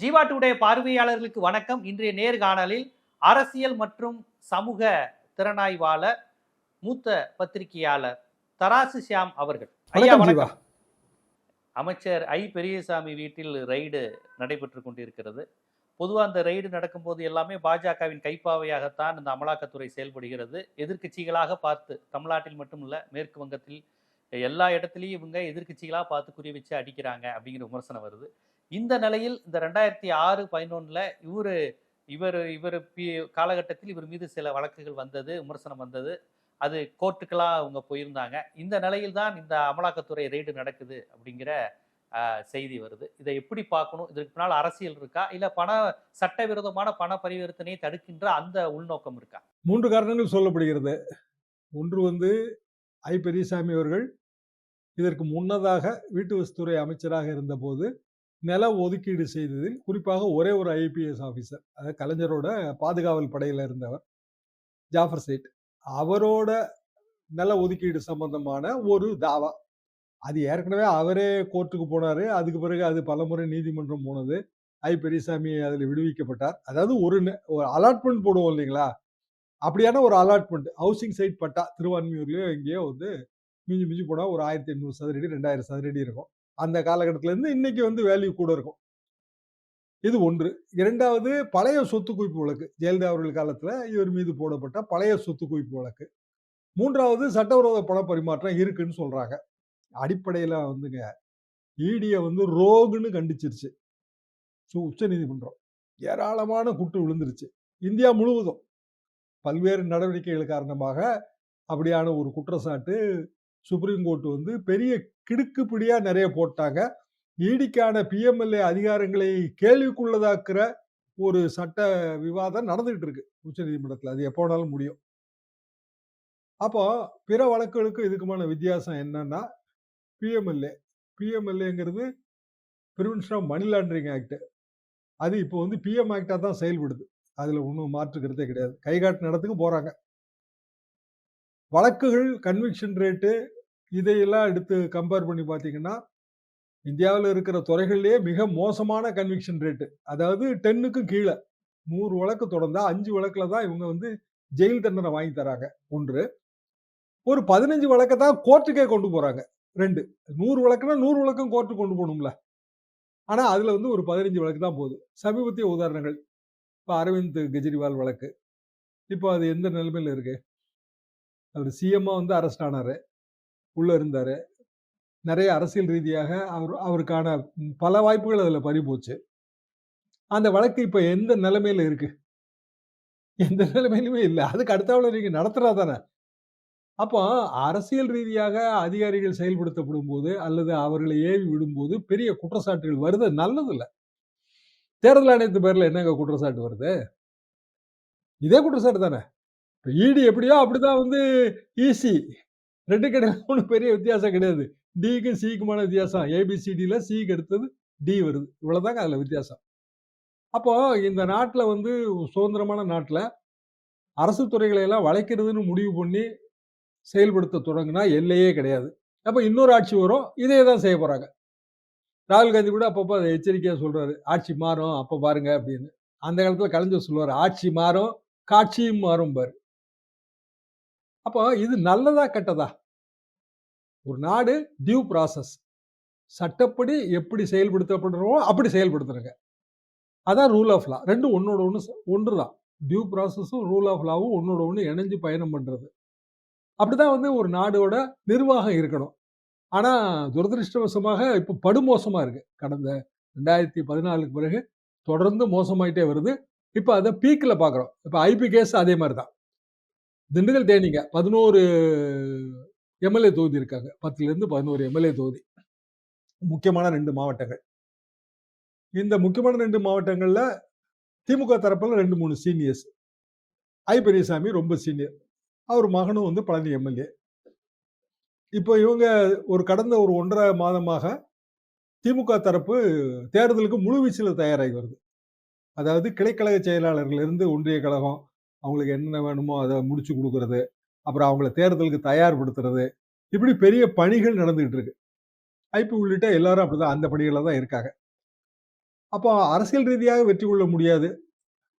Jeeva today பார்வையாளர்களுக்கு வணக்கம். இன்றைய நேர்காணலில் அரசியல் மற்றும் சமூக திறனாய்வாளர் மூத்த பத்திரிகையாளர் தராசு ஷியாம் அவர்கள். ஐயா வணக்கம் அமைச்சர் ஐ பெரியசாமி வீட்டில் ரைடு நடைபெற்று கொண்டிருக்கிறது. பொதுவாக அந்த ரைடு நடக்கும்போது எல்லாமே பாஜகவின் கைப்பாவையாகத்தான் இந்த அமலாக்கத்துறை செயல்படுகிறது. எதிர்க்கட்சிகளாக பார்த்து தமிழ்நாட்டில் மட்டும் இல்ல மேற்கு வங்கத்தில் எல்லா இடத்துலையும் இவங்க எதிர்க்கட்சிகளாக பார்த்து குறி வச்சு அடிக்கிறாங்க அப்படிங்கிற விமர்சனம் வருது. இந்த நிலையில் இந்த ரெண்டாயிரத்தி ஆறு பதினொன்றில் இவர் இவர் இவர் காலகட்டத்தில் இவர் மீது சில வழக்குகள் வந்தது விமர்சனம் வந்தது. அது கோர்ட்டுக்கெல்லாம் அவங்க போயிருந்தாங்க. இந்த நிலையில் தான் இந்த அமலாக்கத்துறை ரெய்டு நடக்குது அப்படிங்கிற செய்தி வருது. இதை எப்படி பார்க்கணும்? இதற்கு பின்னால் அரசியல் இருக்கா? இல்ல பண சட்டவிரோதமான பண பரிவர்த்தனையை தடுக்கின்ற அந்த உள்நோக்கம் இருக்கா? மூன்று காரணங்கள் சொல்லப்படுகிறது. ஒன்று வந்து ஐ. பெரியசாமி அவர்கள் இதற்கு முன்னதாக வீட்டு வசதித்துறை அமைச்சராக இருந்தபோது நில ஒதுக்கீடு செய்ததில் குறிப்பாக ஒரே ஒரு ஐபிஎஸ் ஆஃபீஸர் அதாவது கலைஞரோட பாதுகாவல் படையில் இருந்தவர் ஜாஃபர் சேட். அவரோட நில ஒதுக்கீடு சம்பந்தமான ஒரு தாவா. அது ஏற்கனவே அவரே கோர்ட்டுக்கு போனார். அதுக்கு பிறகு அது பலமுறை நீதிமன்றம் போனது. ஐ பெரியசாமி அதில் விடுவிக்கப்பட்டார். அதாவது ஒரு ஒரு அலாட்மெண்ட் போடுவோம் இல்லைங்களா? அப்படியான ஒரு அலாட்மெண்ட் ஹவுசிங் சைட் பட்டா திருவான்மியூர்லயோ எங்கேயோ வந்து மிஞ்சி மிஞ்சி போனால் ஒரு ஆயிரத்தி எண்ணூறு சதுரடி ரெண்டாயிரம் சதுரடி இருக்கும். அந்த காலகட்டத்திலேருந்து இன்னைக்கு வந்து வேல்யூ கூட இருக்கும். இது ஒன்று. இரண்டாவது பழைய சொத்து குவிப்பு வழக்கு. ஜெயலலிதா அவர்கள் காலத்தில் இவர் மீது போடப்பட்ட பழைய சொத்து குவிப்பு வழக்கு. மூன்றாவது சட்டவிரோத பண பரிமாற்றம் இருக்குன்னு சொல்றாங்க. அடிப்படையில் வந்துங்க ஈடியை வந்து ரோகுன்னு கண்டிச்சிருச்சு. உச்ச நீதிமன்றம். ஏராளமான குட்டு விழுந்துருச்சு. இந்தியா முழுவதும். பல்வேறு நடவடிக்கைகள் காரணமாக அப்படியான ஒரு குற்றச்சாட்டு சுப்ரீம் கோர்ட் வந்து பெரிய கிடுக்குப்பிடியா நிறைய போட்டாங்க. ஈடிக்கான பிஎம்எல்ஏ அதிகாரங்களை கேள்விக்குள்ளதாக்குற ஒரு சட்ட விவாதம் நடந்துகிட்டு இருக்கு. உச்ச நீதிமன்றத்தில் அது எப்போ வேணாலும் முடியும். அப்போ பிற வழக்குகளுக்கும் இதுக்குமான வித்தியாசம் என்னன்னா PMLA பிஎம்எல்ஏங்கிறது prevention of money laundering act அது இப்போ வந்து பிஎம் ஆக்டாக தான் செயல்படுது. அதில் ஒன்றும் மாற்றுக்கிறதே கிடையாது. கைகாட்டு நடத்துக்கு போகிறாங்க வழக்குகள் கன்விக்ஷன் ரேட்டு இதையெல்லாம் எடுத்து கம்பேர் பண்ணி பார்த்தீங்கன்னா இந்தியாவில் இருக்கிற துறைகள்லேயே மிக மோசமான கன்விக்ஷன் ரேட்டு அதாவது டென்னுக்கும் கீழே. நூறு வழக்கு தொடர்ந்தா அஞ்சு வழக்கில் தான் இவங்க வந்து ஜெயில் தண்டனை வாங்கி தராங்க. ஒன்று. ஒரு பதினஞ்சு வழக்கை தான் கோர்ட்டுக்கே கொண்டு போகிறாங்க ரெண்டு. நூறு வழக்குனா நூறு வழக்கம் கோர்ட்டு கொண்டு போகணும்ல. ஆனால் அதில் வந்து ஒரு பதினஞ்சு வழக்கு தான் போகுது. சமீபத்திய உதாரணங்கள். இப்போ அரவிந்த் கெஜ்ரிவால் வழக்கு. இப்போ அது எந்த நிலைமையில் இருக்கு? அவர் சிஎம்மா வந்து அரெஸ்ட் ஆனார். உள்ளே இருந்தார். நிறைய அரசியல் ரீதியாக அவர் அவருக்கான பல வாய்ப்புகள் அதில் பறி போச்சு. அந்த வழக்கு இப்போ எந்த நிலைமையில் இருக்கு? எந்த நிலைமையிலுமே இல்லை. அதுக்கு அடுத்தவளை நீங்க நடத்துகிறா தானே? அப்போ அரசியல் ரீதியாக அதிகாரிகள் செயல்படுத்தப்படும் போது அல்லது அவர்களை ஏவி விடும்போது பெரிய குற்றச்சாட்டுகள் வருது. நல்லதில்லை. தேர்தல் ஆணையத்து பேரில் என்னங்க குற்றச்சாட்டு வருது? இதே குற்றச்சாட்டு தானே? இப்போ இடி எப்படியோ அப்படிதான் வந்து ஈசி ரெண்டு கிடையாது ஒன்றும் பெரிய வித்தியாசம் கிடையாது. டிக்கும் சிக்குமான வித்தியாசம். ஏபிசிடியில் சிக்கு எடுத்தது டி வருது. இவ்வளோதாங்க அதில் வித்தியாசம். அப்போ இந்த நாட்டில் வந்து சுதந்திரமான நாட்டில் அரசு துறைகளை எல்லாம் வளைக்கிறதுன்னு முடிவு பண்ணி செயல்படுத்த தொடங்கினா எல்லையே கிடையாது. அப்போ இன்னொரு ஆட்சி வரும். இதே தான் செய்ய போகிறாங்க ராகுல் காந்தி கூட அப்பப்போ அதை எச்சரிக்கையாக சொல்கிறாரு ஆட்சி மாறும். அப்போ பாருங்க அப்படின்னு. அந்த காலத்தில் கலைஞர் சொல்லுவார். ஆட்சி மாறும் காட்சியும் மாறும் பாரு அப்போ இது நல்லதா கெட்டதா? ஒரு நாடு டியூ ப்ராசஸ் சட்டப்படி எப்படி செயல்படுத்தப்படுறோமோ அப்படி செயல்படுத்துறங்க. அதான் ரூல் ஆஃப் லா ரெண்டும் ஒன்னோட ஒன்று ஒன்று தான் டியூ ப்ராசஸும் ரூல் ஆஃப் லாவும் ஒன்னோட ஒன்று இணைஞ்சு பயணம் பண்றது. அப்படிதான் வந்து ஒரு நாடோட நிர்வாகம் இருக்கணும். ஆனா துரதிருஷ்டவசமாக இப்போ படுமோசமா இருக்கு. கடந்த ரெண்டாயிரத்தி பதினாலுக்கு பிறகு தொடர்ந்து மோசமாயிட்டே வருது. இப்போ அதை பீக்கில் பார்க்குறோம் இப்போ ஐபி கேஸ் அதே மாதிரி தான் திண்டுக்கல் தேனிங்க பதினோரு எம்எல்ஏ தொகுதி இருக்காங்க. பத்துலேருந்து பதினோரு எம்எல்ஏ தொகுதி. முக்கியமான ரெண்டு மாவட்டங்கள். இந்த முக்கியமான ரெண்டு மாவட்டங்களில் திமுக தரப்பில் ரெண்டு மூணு சீனியர்ஸ் ஐ பெரியசாமி ரொம்ப சீனியர் அவர் மகனும் வந்து பழனி எம்எல்ஏ. இப்போ இவங்க ஒரு கடந்த ஒரு ஒன்றரை மாதமாக திமுக தரப்பு தேர்தலுக்கு முழு வீச்சில் தயாராகி வருது. அதாவது கிளைக்கழக செயலாளர்களிருந்து ஒன்றிய கழகம் அவங்களுக்கு என்னென்ன வேணுமோ அதை முடிச்சு கொடுக்கறது அப்புறம் அவங்கள தேர்தலுக்கு தயார்படுத்துறது இப்படி பெரிய பணிகள் நடந்துகிட்டு இருக்கு ஐபி உள்ளிட்ட எல்லாரும் அப்படிதான் அந்த பணிகளில் தான் இருக்காங்க அப்போ அரசியல் ரீதியாக வெற்றி கொள்ள முடியாது.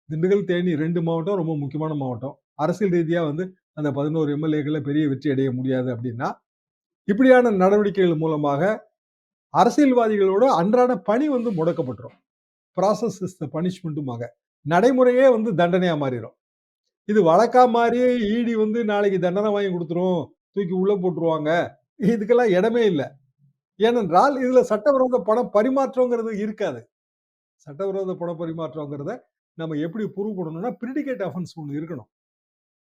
திண்டுக்கல், தேனி ரெண்டு மாவட்டம் ரொம்ப முக்கியமான மாவட்டம். அரசியல் ரீதியா வந்து அந்த பதினோரு எம்எல்ஏக்களை பெரிய வெற்றி அடைய முடியாது அப்படின்னா, இப்படியான நடவடிக்கைகள் மூலமாக அரசியல்வாதிகளோட அன்றாட பணி வந்து முடக்கப்பட்டுரும். ப்ராசஸ் இஸ் த பனிஷ்மெண்ட்டுமாக நடைமுறையே வந்து தண்டனையா மாறிரும். இது வழக்கா மாறி ஈடி வந்து நாளைக்கு தண்டனை வாங்கி குடுத்துரும். தூக்கி உள்ள போட்டுருவாங்க. இதுக்கெல்லாம் இடமே இல்ல. ஏனென்றால், இதுல சட்டவிரோத பண பரிமாற்றம்ங்கிறது இருக்காது. சட்டவிரோத பண பரிமாற்றம்ங்கிறத நம்ம எப்படி ப்ரூவ் பண்ணணும்னா, பிரிடிகேட் அஃபென்ஸ் ஒண்ணு இருக்கணும்.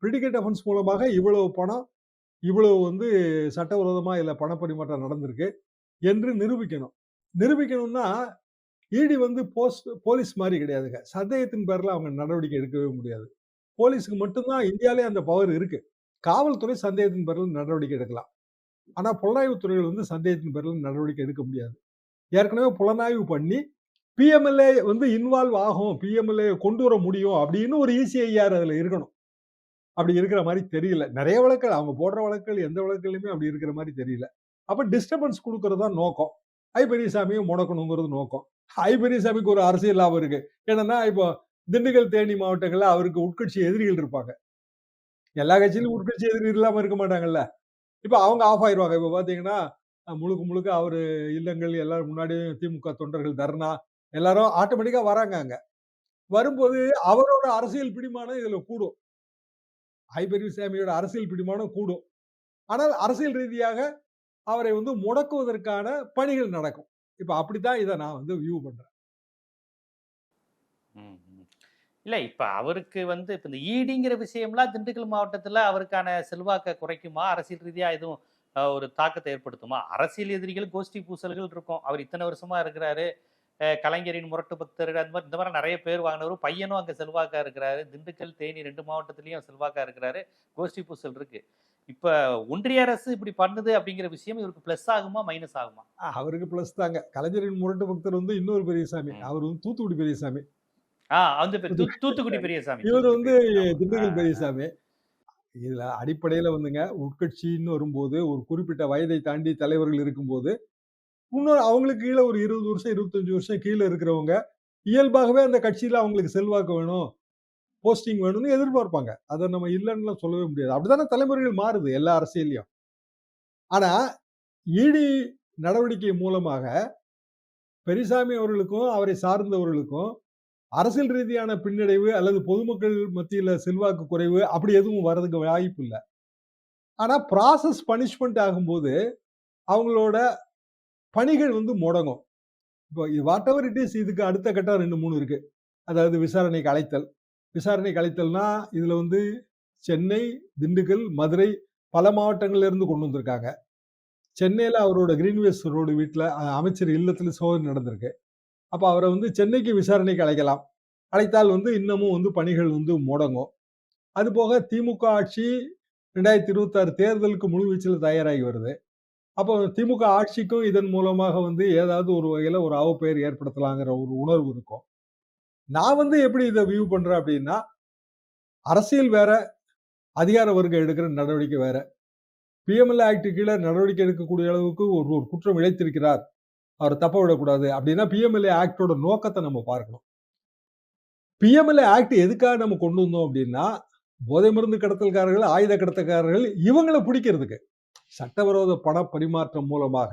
பிரிடிகேட் அஃபென்ஸ் மூலமாக இவ்வளவு பணம், இவ்வளவு வந்து சட்டவிரோதமா இதுல பண பரிமாற்றம் நடந்திருக்கு என்று நிரூபிக்கணும். நிரூபிக்கணும்னா, ஈடி வந்து போஸ்ட் போலீஸ் மாரி கிடையாதுங்க. சந்தேகத்தின் பேர்ல அவங்க நடவடிக்கை எடுக்கவே முடியாது. போலீஸ்க்கு மட்டும் தான் அந்த பவர் இருக்கு. காவல்துறை சந்தேகத்தின் பேரில் நடவடிக்கை எடுக்கலாம். ஆனா, புலனாய்வு துறைகள் வந்து சந்தேகத்தின் பேரில் நடவடிக்கை எடுக்க முடியாது. ஏற்கனவே புலனாய்வு பண்ணி, பிஎம்எல்ஏ வந்து இன்வால்வ் ஆகும். பிஎம்எல்ஏ கொண்டு வர முடியும் அப்படின்னு ஒரு இசிஐஆர் அதுல இருக்கணும். அப்படி இருக்கிற மாதிரி தெரியல. நிறைய வழக்குகள் அவங்க போடுற வழக்குகள் எந்த வழக்குலயுமே அப்படி இருக்கிற மாதிரி தெரியல. அப்ப டிஸ்டர்பன்ஸ் கொடுக்கறது தான் நோக்கம். ஐ. பெரியசாமிய முடக்கணுங்கிறது நோக்கம். ஐ. பெரியசாமிக்கு ஒரு அரசியல் லாபம் இருக்கு. என்னன்னா, இப்போ திண்டுக்கல், தேனி மாவட்டங்கள்ல அவருக்கு உட்கட்சி எதிரிகள் இருப்பாங்க. எல்லா கட்சியிலும் உட்கட்சி எதிரி இல்லாம இருக்க மாட்டாங்கல்ல. இப்ப அவங்க ஆஃப் ஆயிருவாங்க. இப்ப பார்த்தீங்கன்னா, முழுக்க முழுக்க அவரு இல்லங்கள் எல்லாரும் முன்னாடியும் திமுக தொண்டர்கள் தர்ணா எல்லாரும் ஆட்டோமேட்டிக்கா வராங்க அங்க. வரும்போது அவரோட அரசியல் பிடிமானம் இதுல கூடும். ஐ. பெரியசாமியோட அரசியல் பிடிமானம் கூடும். ஆனால் அரசியல் ரீதியாக அவரை வந்து முடக்குவதற்கான பணிகள் நடக்கும். இப்ப அப்படித்தான் இத நான் வந்து வியூ பண்றேன். இல்ல இப்ப அவருக்கு வந்து இப்ப இந்த ஈடிங்கிற விஷயம்லாம் திண்டுக்கல் மாவட்டத்துல அவருக்கான செல்வாக்க குறைக்குமா? அரசியல் ரீதியா எதுவும் ஒரு தாக்கத்த ஏற்படுத்துமா? அரசியல் எதிரிகள், கோஷ்டி பூசல்கள் இருக்கும். அவர் இத்தன வருஷமா இருக்கிறாரு. கலைஞரின் முரட்டு பக்தர் அந்த மாரி இந்த மாரி நெறைய பேர் வாங்கினவரு. பையனும் அங்க செல்வாக்கா இருக்கிறாரு. திண்டுக்கல், தேனி 2 மாவட்டத்திலயும் செல்வாக்கா இருக்கிறாரு. கோஷ்டி பூசல் இருக்கு. இப்ப ஒன்றிய அரசு இப்படி பண்ணுது அப்படிங்கிற விஷயம் இவருக்கு பிளஸ் ஆகுமா? மைனஸ் ஆகுமா? அவருக்கு பிளஸ் தாங்க. கலைஞரின் முரட்டு பக்தர் வந்து இன்னொரு பெரியசாமி. அவரு வந்து தூத்துக்குடி பெரியசாமி. தூத்துக்குடி பெரியசாமி. இவரு வந்து. ஆ, திண்டுக்கல். பெரியசாமி. இதுல அடிப்படையில வந்துங்க உட்கட்சின்னு வரும்போது, ஒரு குறிப்பிட்ட வயதை தாண்டி தலைவர்கள் இருக்கும்போது, இன்னும் அவங்களுக்கு கீழ ஒரு 20 வருஷம், 25 வருஷம் கீழ இருக்கிறவங்க, இயல்பாகவே அந்த கட்சியில அவங்களுக்கு செல்வாக்கு வேணும். போஸ்டிங் வேணும்னு எதிர்பார்ப்பாங்க. அத நம்ம இல்லன்னுலாம் சொல்லவே முடியாது. அப்படித்தானே தலைமுறைகள் மாறுது எல்லா அரசியல்லயும். ஆனா, ஈடி நடவடிக்கை மூலமாக பெரியசாமி அவர்களுக்கும், அவரை சார்ந்தவர்களுக்கும் அரசியல் ரீதியான பின்னடைவு அல்லது பொதுமக்கள் மத்தியில செல்வாக்கு குறைவு அப்படி எதுவும் வர்றதுக்கு வாய்ப்பு இல்ல. ஆனா, ப்ராசஸ் பனிஷ்மெண்ட் ஆகும்போது, அவங்களோட பணிகள் வந்து முடங்கும். இப்போ வாட் எவர் இட் இஸ் இதுக்கு அடுத்த கட்டம் 2, 3 இருக்கு. அதாவது விசாரணைக்கு அழைத்தல். விசாரணைக்கு அழைத்தல்னா, இதுல வந்து சென்னை, திண்டுக்கல், மதுரை பல மாவட்டங்கள்ல இருந்து கொண்டு வந்திருக்காங்க. சென்னையில அவரோட கிரீன்வேஸ் ரோடு வீட்டில் அமைச்சர் இல்லத்துல சோதனை நடந்திருக்கு. அப்போ அவரை வந்து சென்னைக்கு விசாரணைக்கு அழைக்கலாம். அழைத்தால் வந்து இன்னமும் வந்து பணிகள் வந்து முடங்கும். அதுபோக திமுக ஆட்சி 2026 தேர்தலுக்கு முழுவீச்சில் தயாராகி வருது. அப்போ திமுக ஆட்சிக்கும் இதன் மூலமாக வந்து ஏதாவது ஒரு வகையில ஒரு அவப்பெயர் ஏற்படுத்தலாங்கிற ஒரு உணர்வு இருக்கும். நான் வந்து எப்படி இதை வியூ பண்றேன் அப்படின்னா, அரசியல் வேற, அதிகார வர்க்கம் எடுக்கிற நடவடிக்கை வேற. பிஎம்எல் ஆக்டு கீழே நடவடிக்கை எடுக்கக்கூடிய அளவுக்கு ஒரு ஒரு குற்றம் இழைத்திருக்கிறார். அவர் தப்ப விடக்கூடாது. அப்படின்னா பிஎம்எல்ஏ ஆக்டோட நோக்கத்தை நம்ம பார்க்கணும். பிஎம்எல்ஏ ஆக்ட் எதுக்காக நம்ம கொண்டு வந்தோம் அப்படின்னா, போதை மருந்து கடத்தல்காரர்கள், ஆயுத கடத்தல்காரர்கள் இவங்களை பிடிக்கிறதுக்கு. சட்டவிரோத பண பரிமாற்றம் மூலமாக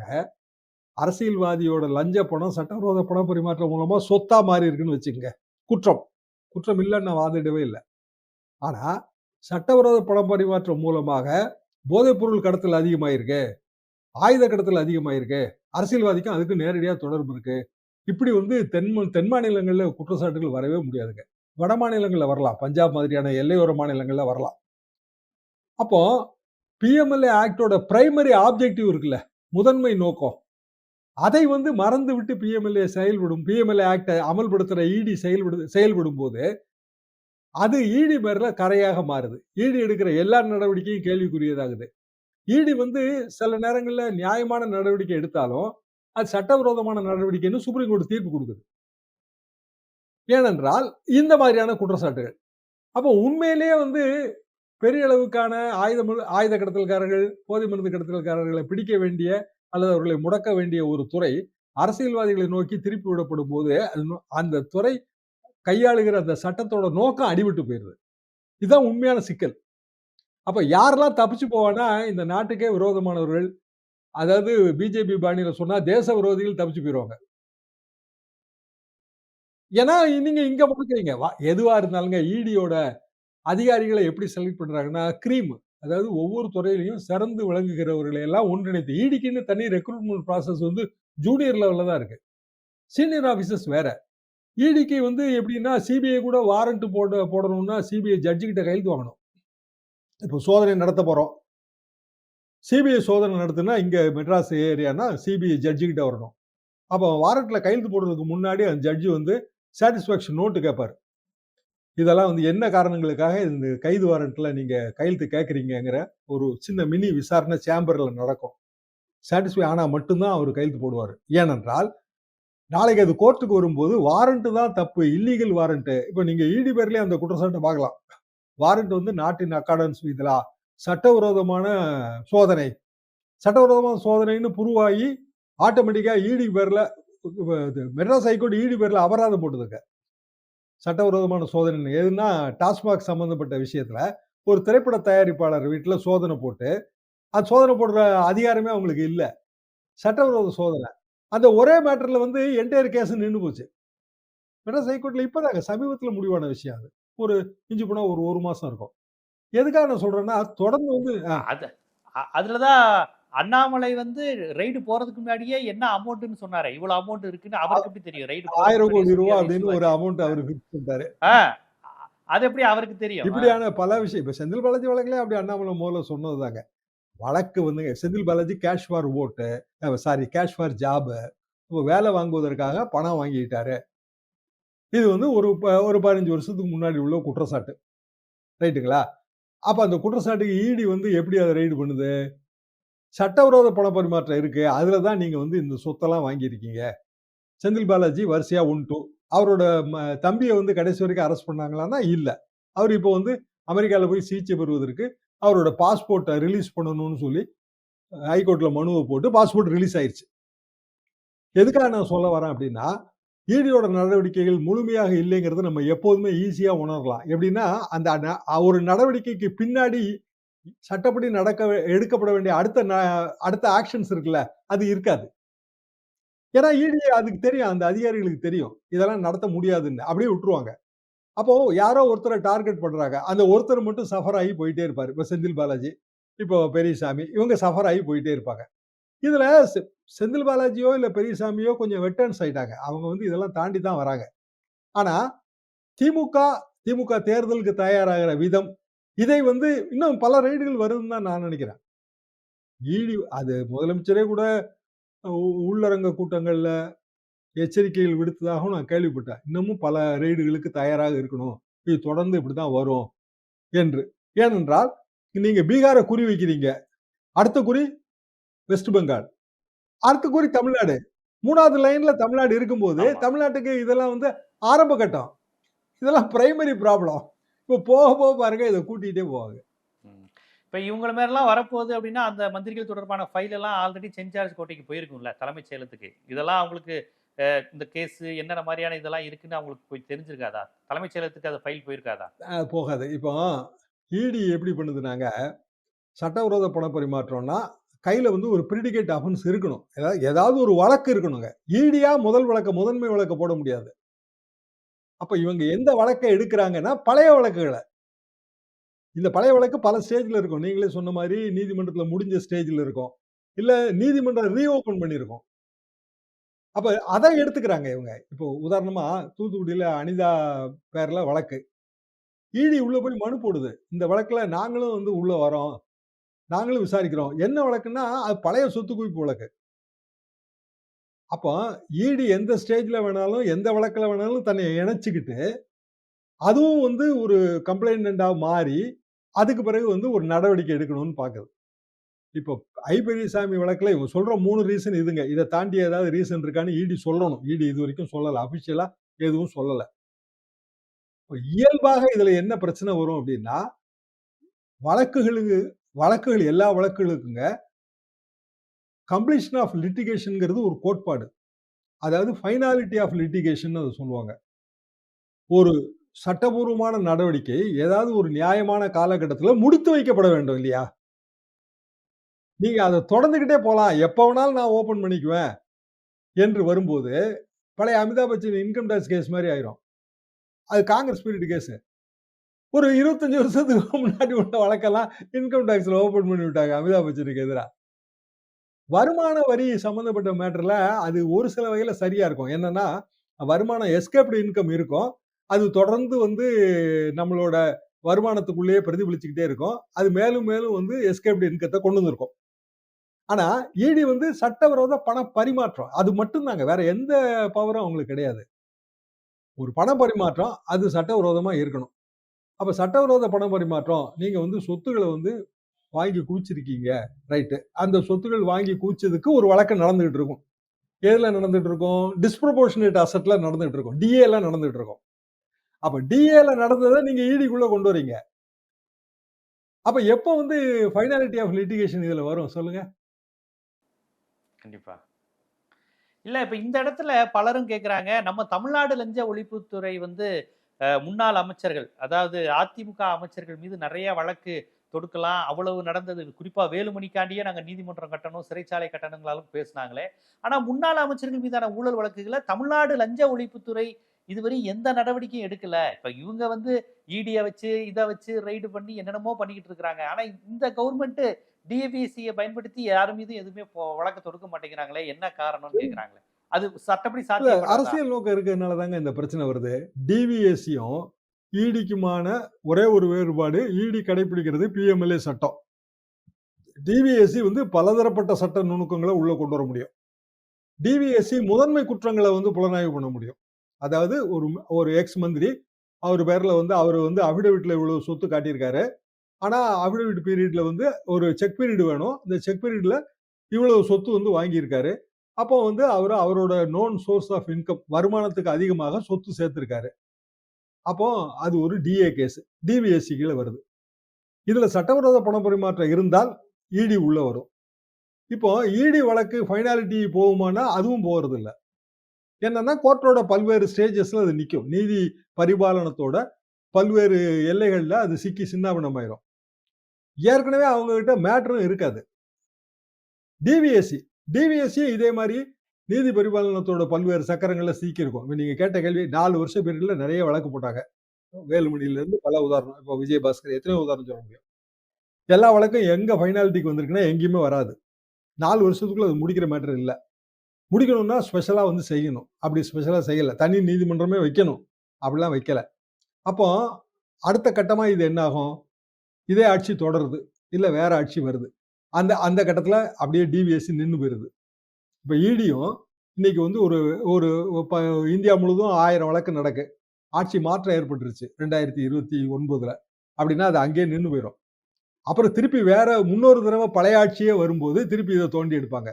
அரசியல்வாதியோட லஞ்ச பணம் சட்டவிரோத பண பரிமாற்றம் மூலமா சொத்தா மாறி இருக்குன்னு வச்சுக்கோங்க குற்றம். குற்றம் இல்லைன்னு நான் வாதிடவே இல்லை ஆனா, சட்டவிரோத பண பரிமாற்றம் மூலமாக போதைப் பொருள் கடத்தல் அதிகமாயிருக்கு. ஆயுத கடத்தல் அதிகமாயிருக்கு. அரசியல்வாதிக்கும் அதுக்கும் நேரடியா தொடர்பு இருக்கு. இப்படி வந்து தென் தென் மாநிலங்களில் குற்றச்சாட்டுகள் வரவே முடியாதுங்க. வட மாநிலங்களில் வரலாம். பஞ்சாப் மாதிரியான எல்லையோர மாநிலங்கள்ல வரலாம். அப்போ பிஎம்எல்ஏ ஆக்டோட பிரைமரி ஆப்ஜெக்டிவ் இருக்குல்ல, முதன்மை நோக்கம். அதை வந்து மறந்து விட்டு பிஎம்எல்ஏ செயல்படும் பிஎம்எல்ஏ ஆக்டை அமல்படுத்துற ஈடி செயல்படு போது அது ஈடி பேர்ல கரையாக மாறுது. ஈடி எடுக்கிற எல்லா நடவடிக்கையும் கேள்விக்குரியதாகுது. ஈடி வந்து சில நேரங்கள்ல நியாயமான நடவடிக்கை எடுத்தாலும், அது சட்டவிரோதமான நடவடிக்கைன்னு சுப்ரீம் கோர்ட் தீர்ப்பு கொடுக்குது. ஏனென்றால், இந்த மாதிரியான குற்றச்சாட்டுகள். அப்போ உண்மையிலேயே வந்து பெரிய அளவுக்கான ஆயுத ஆயுத கடத்தல்காரர்கள், போதை மருந்து கடத்தல்காரர்களை பிடிக்க வேண்டிய அல்லது அவர்களை முடக்க வேண்டிய ஒரு துறை, அரசியல்வாதிகளை நோக்கி திருப்பி விடப்படும் போது அது அந்த துறை கையாளுகிற அந்த சட்டத்தோட நோக்கம் அடிபட்டு போயிடுது இதுதான் உண்மையான சிக்கல். அப்ப யாரெல்லாம் தப்பிச்சு போவானா இந்த நாட்டுக்கே விரோதமானவர்கள். அதாவது பிஜேபி பாணியில சொன்னா தேச விரோதிகள் தப்பிச்சு போயிடுவாங்க ஏன்னா நீங்க இங்க வா எதுவா இருந்தாலுங்க இடியோட அதிகாரிகளை எப்படி செலக்ட் பண்றாங்கன்னா கிரீம் அதாவது ஒவ்வொரு துறையிலையும் சிறந்து விளங்குகிறவர்களை எல்லாம் ஒன்றிணைத்து ஈடிக்குன்னு தனி ரெக்ரூட்மெண்ட் ப்ராசஸ் வந்து ஜூனியர் லெவலில் தான் இருக்கு. சீனியர் ஆஃபீஸர்ஸ் வேற. இடிக்கு வந்து எப்படின்னா சிபிஐ கூட வாரண்ட் போட போடணும்னா சிபிஐ ஜட்ஜு கிட்ட கையெழுத்து வாங்கணும். இப்போ சோதனை நடத்த போறோம். சிபிஐ சோதனை நடத்துனா இங்க மெட்ராஸ் ஏரியானா சிபிஐ ஜட்ஜு கிட்ட வரணும். அப்போ வாரண்ட்ல கையெழுத்து போடுறதுக்கு முன்னாடி அந்த ஜட்ஜி வந்து சாட்டிஸ்ஃபேக்ஷன் நோட்டு கேட்பார் இதெல்லாம் வந்து என்ன காரணங்களுக்காக இந்த கைது வாரண்ட்ல நீங்க கையெழுத்து கேட்குறீங்கிற ஒரு சின்ன மினி விசாரணை சேம்பர்ல நடக்கும். சாட்டிஸ்ஃபை ஆனா மட்டும்தான் அவர் கையெழுத்து போடுவார். ஏனென்றால் நாளைக்கு அது கோர்ட்டுக்கு வரும்போது வாரண்ட்டு தான் தப்பு இல்லீகல் வாரண்ட் இப்போ நீங்க இடி பேர்லயே அந்த குற்றச்சாட்டை பார்க்கலாம். வாரண்ட் வந்து நாட்டின் அக்கார்டன்ஸ் விதிலா சட்டவிரோதமான சோதனை. சட்டவிரோதமான சோதனைன்னு புருவாகி ஆட்டோமேட்டிக்கா ஈடி பேர்ல இது மெட்ராஸ் ஹைகோர்ட் ஈடி பேரில் அபராதம் போட்டுதுங்க. சட்டவிரோதமான சோதனை எதுனா டாஸ்மாக் சம்மந்தப்பட்ட விஷயத்துல ஒரு திரைப்பட தயாரிப்பாளர் வீட்டில் சோதனை போட்டு அது சோதனை போடுற அதிகாரமே அவங்களுக்கு இல்லை. சட்டவிரோத சோதனை. அந்த ஒரே மேட்டர்ல வந்து என்டையர் கேஸ் நின்று போச்சு. மெட்ராஸ் ஹைகோர்ட்டில் இப்பதாங்க சமீபத்தில் முடிவான விஷயம் அது. ஒரு இஞ்சி போனா ஒரு ஒரு மாசம் இருக்கும். எதுக்காக நான் சொல்றேன்னா தொடர்ந்து வந்து அது அ- அதுலதான் அண்ணாமலை வந்து ரைடு போறதுக்கு முன்னாடியே என்ன அமௌண்ட்னு சொன்னாரு. இவ்வளவு அமௌண்ட் இருக்குன்னு அவருக்கு எப்படி தெரியும்? ரைடு ஆயிரம் கோடி ரூபாய் அப்படின்னு ஒரு அமௌண்ட் அவர் ஃபிக்ஸ் பண்ணிட்டாரு. அது எப்படி அவருக்கு தெரியும்? இப்படியான பல விஷயம். இப்ப செந்தில் பாலாஜி வழக்குல அப்படி அண்ணாமலை முதல்ல சொன்னதுதாங்க. வழக்கு வந்து செந்தில் பாலாஜி கேஷ் ஃபார் ஓட்டு சாரி கேஷ் ஃபார் ஜாப் வேலை வாங்குவதற்காக பணம் வாங்கிட்டாரு. இது வந்து ஒரு ப- ஒரு பதினஞ்சு வருஷத்துக்கு முன்னாடி உள்ள குற்றச்சாட்டு. ரைட்டுங்களா? அப்போ அந்த குற்றச்சாட்டுக்கு ஈடி வந்து எப்படி அதை ரைடு பண்ணுது? சட்டவிரோத பண பரிமாற்றம் இருக்குது அதில் தான் நீங்கள் வந்து இந்த சொத்தெல்லாம் வாங்கியிருக்கீங்க. செந்தில் பாலாஜி வரிசையாக ஒன் டூ அவரோட ம- தம்பியை வந்து கடைசி வரைக்கும் அரெஸ்ட் பண்ணாங்களான்னா இல்லை. அவர் இப்போ வந்து அமெரிக்காவில் போய் சிகிச்சை பெறுவதற்கு அவரோட பாஸ்போர்ட்டை ரிலீஸ் பண்ணணும்னு சொல்லி ஹைகோர்ட்டில் மனுவை போட்டு பாஸ்போர்ட் ரிலீஸ் ஆயிடுச்சு எதுக்காக நான் சொல்ல வரேன் அப்படின்னா ஈடியோட நடவடிக்கைகள் முழுமையாக இல்லைங்கிறத நம்ம எப்போதுமே ஈஸியாக உணரலாம். எப்படின்னா அந்த ந- ஒரு நடவடிக்கைக்கு பின்னாடி சட்டப்படி நடக்க எடுக்கப்பட வேண்டிய அடுத்த ந- அடுத்த ஆக்ஷன்ஸ் இருக்குல்ல அது இருக்காது. ஏன்னா இடி அதுக்கு தெரியும் அந்த அதிகாரிகளுக்கு தெரியும். இதெல்லாம் நடத்த முடியாதுன்னு. அப்படியே விட்டுருவாங்க. அப்போ யாரோ ஒருத்தரை டார்கெட் பண்றாங்க. அந்த ஒருத்தர் மட்டும் சஃபர் ஆகி போயிட்டே இருப்பாரு. இப்போ செந்தில் பாலாஜி இப்போ பெரியசாமி இவங்க சஃபர் ஆகி போயிட்டே இருப்பாங்க. இதுல செ- செந்தில் பாலாஜியோ இல்ல பெரியசாமியோ கொஞ்சம் வெட்டர்ன்ஸ் ஆயிட்டாங்க. அவங்க வந்து இதெல்லாம் தாண்டி தான் வராங்க. ஆனா திமுக திமுக தேர்தலுக்கு தயாராகிற விதம் இதை வந்து இன்னும் பல ரைடுகள் வருதுன்னு தான் நான் நினைக்கிறேன். ஈடி அது முதலமைச்சரே கூட உள்ளரங்க கூட்டங்கள்ல எச்சரிக்கைகள் விடுத்ததாகவும் நான் கேள்விப்பட்டேன். இன்னமும் பல ரெய்டுகளுக்கு தயாராக இருக்கணும். இது தொடர்ந்து இப்படிதான் வரும் என்று. ஏனென்றால் நீங்க பீகாரை குறி வைக்கிறீங்க. அடுத்த குறி வெஸ்ட் பெங்கால் அடுத்த குறி தமிழ்நாடு. மூணாவது லைன்ல தமிழ்நாடு இருக்கும்போது. தமிழ்நாட்டுக்கு இதெல்லாம் வந்து ஆரம்ப கட்டம். இதெல்லாம் பிரைமரி ப்ராப்ளம் இப்போ போக போக பாருங்க இதை கூட்டிகிட்டே போவாங்க. இப்ப இவங்கள மாதிரிலாம் வரப்போகுது அப்படின்னா அந்த மந்திரிகள் தொடர்பான ஃபைல் எல்லாம் ஆல்ரெடி சென்சார்ஜ் கோட்டைக்கு போயிருக்கும்ல தலைமைச் செயலத்துக்கு இதெல்லாம் அவங்களுக்கு இந்த கேஸ் என்னென்ன மாதிரியான இதெல்லாம் இருக்குன்னு அவங்களுக்கு போய் தெரிஞ்சிருக்காதா? தலைமைச் செயலத்துக்கு அந்த ஃபைல் போயிருக்காதா? போகாது. இப்போ இடி எப்படி பண்ணுதுனாங்க சட்டவிரோத பண பரிமாற்றம்னா கையில வந்து ஒரு பிரிடிகேட் அஃபன்ஸ் இருக்கணும். ஏதாவது ஏதாவது ஒரு வழக்கு இருக்கணுங்க. ஈடியா முதல் வழக்க முதன்மை வழக்க போட முடியாது. அப்ப இவங்க எந்த வழக்கை எடுக்கிறாங்கன்னா பழைய வழக்குகளை. இந்த பழைய வழக்கு பல ஸ்டேஜ்ல இருக்கும். நீங்களே சொன்ன மாதிரி நீதிமன்றத்துல முடிஞ்ச ஸ்டேஜ்ல இருக்கும். இல்ல நீதிமன்றம் ரீஓப்பன் பண்ணியிருக்கோம். அப்ப அதை எடுத்துக்கிறாங்க இவங்க. இப்போ உதாரணமா தூத்துக்குடியில் அனிதா பேரில் வழக்கு. ஈடி உள்ள போய் மனு போடுது. இந்த வழக்குல நாங்களும் வந்து உள்ள வரோம். நாங்களும் விசாரிக்கிறோம். என்ன வழக்குன்னா அது பழைய சொத்து குவிப்பு வழக்கு. அப்போ ஈடி எந்த ஸ்டேஜ்ல வேணாலும் எந்த வழக்குல வேணாலும் தன்னை இணைச்சிக்கிட்டு அதுவும் வந்து ஒரு கம்ப்ளைண்டா மாறி அதுக்கு பிறகு வந்து ஒரு நடவடிக்கை எடுக்கணும்னு பாக்குது. இப்போ ஐ பெரியசாமி வழக்குல இவங்க சொல்ற மூணு ரீசன் இதுங்க. இதை தாண்டி ஏதாவது ரீசன் இருக்கான்னு இடி சொல்லணும். இடி இது வரைக்கும் சொல்லலை. அஃபிஷியலாக எதுவும் சொல்லலை. இயல்பாக இதுல என்ன பிரச்சனை வரும் அப்படின்னா வழக்குகளுக்கு வழக்குகள் எல்லா வழக்குகளுக்குங்க கம்ப்ளீஷன் ஆஃப் லிட்டிகேஷனுங்கிறது ஒரு கோட்பாடு அதாவது ஃபைனாலிட்டி ஆஃப் லிட்டிகேஷன் அதை சொல்லுவாங்க. ஒரு சட்டபூர்வமான நடவடிக்கை ஏதாவது ஒரு நியாயமான காலகட்டத்தில் முடித்து வைக்கப்பட வேண்டும் இல்லையா? நீங்க அதை தொடர்ந்துகிட்டே போகலாம் எப்போ வேணாலும் நான் ஓப்பன் பண்ணிக்குவேன். என்று வரும்போது, பழைய Amitabh Bachchan income tax case மாதிரி ஆயிரும். அது காங்கிரஸ் பீரியட் கேஸு. ஒரு 25 வருஷத்துக்கு முன்னாடி உள்ள வழக்கெல்லாம் இன்கம் டேக்ஸ்ல ஓபன் பண்ணி விட்டாங்க அமிதாப் பச்சனுக்கு எதிராக வருமான வரி சம்பந்தப்பட்ட மேட்டர்ல அது ஒரு சில வகையில சரியா இருக்கும். என்னன்னா, வருமானம் எஸ்கேப்டு இன்கம் இருக்கும். அது தொடர்ந்து வந்து நம்மளோட வருமானத்துக்குள்ளேயே பிரதிபலிச்சுக்கிட்டே இருக்கும். அது மேலும் மேலும் வந்து எஸ்கேப்டு இன்கத்தை கொண்டு வந்திருக்கும். ஆனா, ஈடி வந்து சட்டவிரோத பண பரிமாற்றம். அது மட்டும் தாங்க. வேற எந்த பவரும் அவங்களுக்கு கிடையாது. ஒரு பண பரிமாற்றம் அது சட்டவிரோதமா இருக்கணும். அப்போ சட்டவிரோத பண பரிமாற்றம், நீங்கள் வந்து சொத்துக்களை வந்து வாங்கி குவிச்சிருக்கீங்க. ரைட்டு. அந்த சொத்துக்கள் வாங்கி குவிச்சதுக்கு ஒரு வழக்கு நடந்துகிட்டு இருக்கும். எதில் நடந்துகிட்டு இருக்கும்? டிஸ்ப்ரொபோர்ஷனேட் அசட்டில் நடந்துகிட்டு இருக்கும். டிஏல நடந்துகிட்டு இருக்கும். அப்போ டிஏல நடந்ததை நீங்கள் ஈடிக்குள்ளே கொண்டு வரீங்க. அப்போ எப்போ வந்து ஃபைனாலிட்டி ஆஃப் லிட்டிகேஷன் இதில் வரும் சொல்லுங்கள் கண்டிப்பாக இல்லை இப்போ இந்த இடத்துல பலரும் கேட்குறாங்க, நம்ம தமிழ்நாடு லஞ்ச ஒழிப்புத்துறை வந்து முன்னாள் அமைச்சர்கள், அதாவது அதிமுக அமைச்சர்கள் மீது நெறைய வழக்கு தொடுக்கலாம். அவ்வளவு நடந்தது. குறிப்பா வேலுமணிக்காண்டியே நாங்க நீதிமன்றம் கட்டணும், சிறைச்சாலை கட்டணுங்களாலும் பேசுனாங்களே. ஆனா முன்னாள் அமைச்சர்கள் மீதான ஊழல் வழக்குகள தமிழ்நாடு லஞ்ச ஒழிப்புத்துறை இதுவரை எந்த நடவடிக்கையும் எடுக்கல. இப்ப இவங்க வந்து ஈடிய வச்சு, இத வச்சு ரெய்டு பண்ணி என்னென்னமோ பண்ணிக்கிட்டு இருக்கிறாங்க. ஆனா இந்த கவர்ன்மெண்ட் டிஎபிஎஸ்சிய பயன்படுத்தி யார் மீதும் எதுவுமே வழக்கு தொடுக்க மாட்டேங்கிறாங்களே. என்ன காரணம்னு கேட்குறாங்களே. அது சட்டப்படி சாத்தியப்படாதா? அரசியல் நோக்கம் இருக்கிறதுனால தாங்க இந்த பிரச்சனை வருது. டிவிஎஸ்சியும், ஈடிக்குமான ஒரே ஒரு வேறுபாடு, ஈடி கடைப்பிடிக்கிறது பிஎம்எல்ஏ சட்டம். டிவிஎஸ்சி வந்து பலதரப்பட்ட சட்ட நுணுக்கங்கள உள்ள கொண்டு வர முடியும். டிவிஎஸ்சி முதன்மை குற்றங்கள வந்து புலனாய்வு பண்ண முடியும். அதாவது ஒரு ஒரு எக்ஸ் மந்திரி, அவர் பேர்ல வந்து அவரு வந்து அஃபிடவிட்ல இவ்வளவு சொத்து காட்டியிருக்காரு. ஆனா அஃபிடவிட் பீரியட்ல வந்து ஒரு செக் பீரியட் வேணும். இந்த செக் பீரியட்ல இவ்வளவு சொத்து வந்து வாங்கியிருக்காரு. அப்போ வந்து அவர் அவரோட நோன் சோர்ஸ் ஆஃப் இன்கம் வருமானத்துக்கு அதிகமாக சொத்து சேர்த்துருக்காரு அப்போ அது ஒரு டிஏ கேஸ். டிவிஎஸ்சி கீழே வருது. இதுல சட்டவிரோத பண பரிமாற்றம் இருந்தால் இடி உள்ள வரும். இப்போ ஈடி வழக்கு ஃபைனாலிட்டி போகுமான்னா, அதுவும் போறதில்ல. என்னன்னா கோர்ட்டோட பல்வேறு ஸ்டேஜஸ்ல அது நிற்கும் நீதி பரிபாலனத்தோட பல்வேறு எல்லைகளில் அது சிக்கி சின்னாபின்னமாயிரும். ஏற்கனவே அவங்க கிட்ட மேட்டரும் இருக்காது. டிவிஎஸ்சி டிவிஎஸ்சி இதே மாதிரி நீதி பரிபாலனத்தோட பல்வேறு சக்கரங்களில் சீக்கிருக்கும் இப்ப நீங்கள் கேட்ட கேள்வி நாலு வருஷம் பீரியடில் நிறைய வழக்கு போட்டாங்க. வேலுமணியிலேருந்து பல உதாரணம். இப்போ விஜயபாஸ்கர் எத்தனையோ உதாரணம் சொல்ல முடியும். எல்லா வழக்கும் எங்க ஃபைனாலிட்டிக்கு வந்திருக்குன்னா, எங்கேயுமே வராது. நாலு வருஷத்துக்குள்ள அது முடிக்கிற மேட்டர் இல்லை முடிக்கணும்னா ஸ்பெஷலாக வந்து செய்யணும். அப்படி ஸ்பெஷலாக செய்யல. தனி நீதிமன்றமே வைக்கணும். அப்படிலாம் வைக்கல. அப்போ அடுத்த கட்டமா இது என்ன ஆகும்? இதே ஆட்சி தொடருது. இல்லை வேற ஆட்சி வருது. அந்த அந்த கட்டத்தில் அப்படியே டிவிஎஸ்சி நின்று போயிருது. இப்போ ஈடியும் இன்னைக்கு வந்து ஒரு ஒரு ப இந்தியா முழுதும் ஆயிரம் வழக்கு நடக்கு. ஆட்சி மாற்றம் ஏற்பட்டுருச்சு 2029ல. அப்படின்னா அது அங்கேயே நின்று போயிரும். அப்புறம் திருப்பி வேற முன்னொரு தடவை பழைய ஆட்சியே வரும்போது திருப்பி இதை தோண்டி எடுப்பாங்க.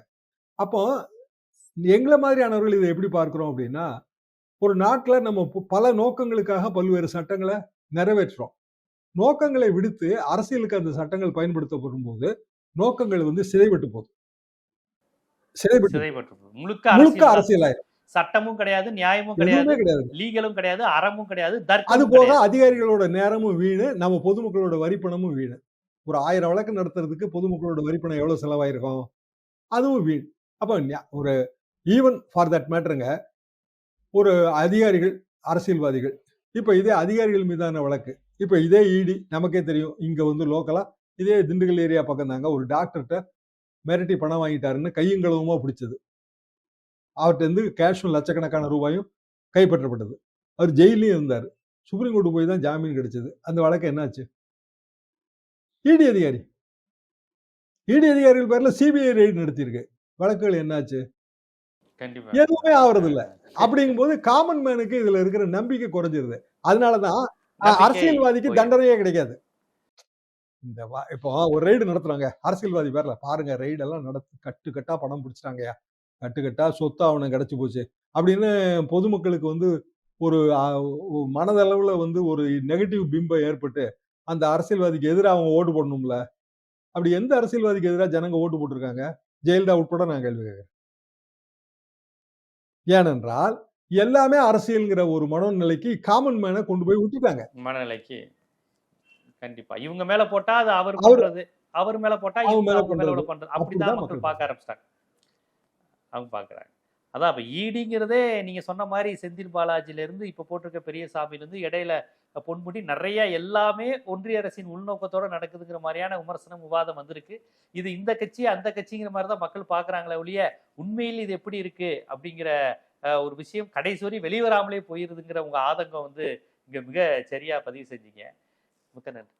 அப்போ எங்களை மாதிரியானவர்கள் இதை எப்படி பார்க்குறோம் அப்படின்னா, ஒரு நாட்டில் நம்ம பல நோக்கங்களுக்காக பல்வேறு சட்டங்களை நிறைவேற்றுறோம். நோக்கங்களை விடுத்து அரசியலுக்கு அந்த சட்டங்கள் பயன்படுத்தப்படும் போது நோக்கங்கள் வந்து சிதைபட்டு போகுது. சிதைபட்டு. முழுக்க முழுக்க. அரசியலாயிரும். சட்டமும் கிடையாது, நியாயமும் கிடையாது, கிடையாது. லீகலும் கிடையாது, அறமும் கிடையாது, அது போக. அதிகாரிகளோட நேரமும் வீணு. நம்ம பொதுமக்களோட வரி பணமும் வீணு. ஒரு 1000 வழக்கு நடத்துறதுக்கு பொதுமக்களோட வரி பணம் எவ்வளவு செலவாயிருக்கும்? அதுவும் வீண். அப்ப ஒரு ஈவன் ஃபார் தட் மேட்டருங்க. ஒரு அதிகாரிகள், அரசியல்வாதிகள். இப்ப இதே அதிகாரிகள் மீதான வழக்கு. இப்ப இதே ஈடி நமக்கே தெரியும். இங்க வந்து லோக்கலா இதே திண்டுக்கல் ஏரியா பக்கம் தாங்க ஒரு டாக்டர்ட்ட மிரட்டி பணம் வாங்கிட்டாருன்னு கையும் களவுமா பிடிச்சது. அவர்ட்ட இருந்து கேஷும் லட்சக்கணக்கான ரூபாயும் கைப்பற்றப்பட்டது. அவர் ஜெயில்லயும் இருந்தாரு. சுப்ரீம் கோர்ட் போய் தான் ஜாமீன் கிடைச்சது. அந்த வழக்கு என்னாச்சு? ஈடி அதிகாரி. ஈடி அதிகாரிகள் பேர்ல சிபிஐ ரெய்டு நடத்தியிருக்கு. வழக்குகள் என்னாச்சு? எதுவுமே ஆவறதில்ல. அப்படிங்கும்போது காமன் மேனுக்கு இதுல இருக்கிற நம்பிக்கை குறைஞ்சிருது. அதனால தான் அ நம்பிக்கை அரசியல்வாதிக்கு. தண்டனையே கிடைக்காது. இந்த வா இப்போ ஒரு ரைடு நடத்துறாங்க. அரசியல்வாதி பேர்ல. பாருங்க ரைடு எல்லாம் நடத்து கட்டு கட்டா பணம் பிடிச்சிட்டாங்கயா கட்டு கட்டா சொத்து ஆவணம் கிடைச்சு போச்சு. அப்படின்னு பொதுமக்களுக்கு வந்து ஒரு மனதளவுல வந்து ஒரு நெகட்டிவ் பிம்பம் ஏற்பட்டு, அந்த அரசியல்வாதிக்கு எதிரா அவங்க ஓட்டு போடணும்ல. அப்படி எந்த அரசியல்வாதிக்கு எதிரா ஜனங்க ஓட்டு போட்டிருக்காங்க ஜெயலலிதா உட்பட நான் கேள்வி கேட்கிறேன். ஏனென்றால் எல்லாமே அரசியல்ங்கிற ஒரு மனநிலைக்கு காமன் மேனை கொண்டு போய் விட்டுட்டாங்க மனநிலைக்கு கண்டிப்பா. இவங்க மேல போட்டா அது அவர் பண்றது அவர் மேல போட்டா இவங்க மேல பண்றது. அப்படிதான் மக்கள் பார்க்க ஆரம்பிச்சிட்டாங்க. அவங்க பார்க்கறாங்க. அதான் இப்ப ஈடிங்கிறதே நீங்க சொன்ன மாதிரி செந்தில் பாலாஜில இருந்து இப்ப போட்டிருக்க பெரியசாமில இருந்து இடையில பொன்முடி நிறைய எல்லாமே ஒன்றிய அரசின் உள்நோக்கத்தோட நடக்குதுங்கிற மாதிரியான விமர்சனம் விவாதம் வந்திருக்கு. இது இந்த கட்சி அந்த கட்சிங்கிற மாதிரி தான் மக்கள் பார்க்கறாங்களே ஒழிய உண்மையில் இது எப்படி இருக்கு அப்படிங்கிற ஒரு விஷயம் கடைசி வரை வெளிவராமலே போயிருதுங்கிற உங்க ஆதங்கம் வந்து இங்க மிக சரியா பதிவு செஞ்சீங்க. மிக்க நன்றி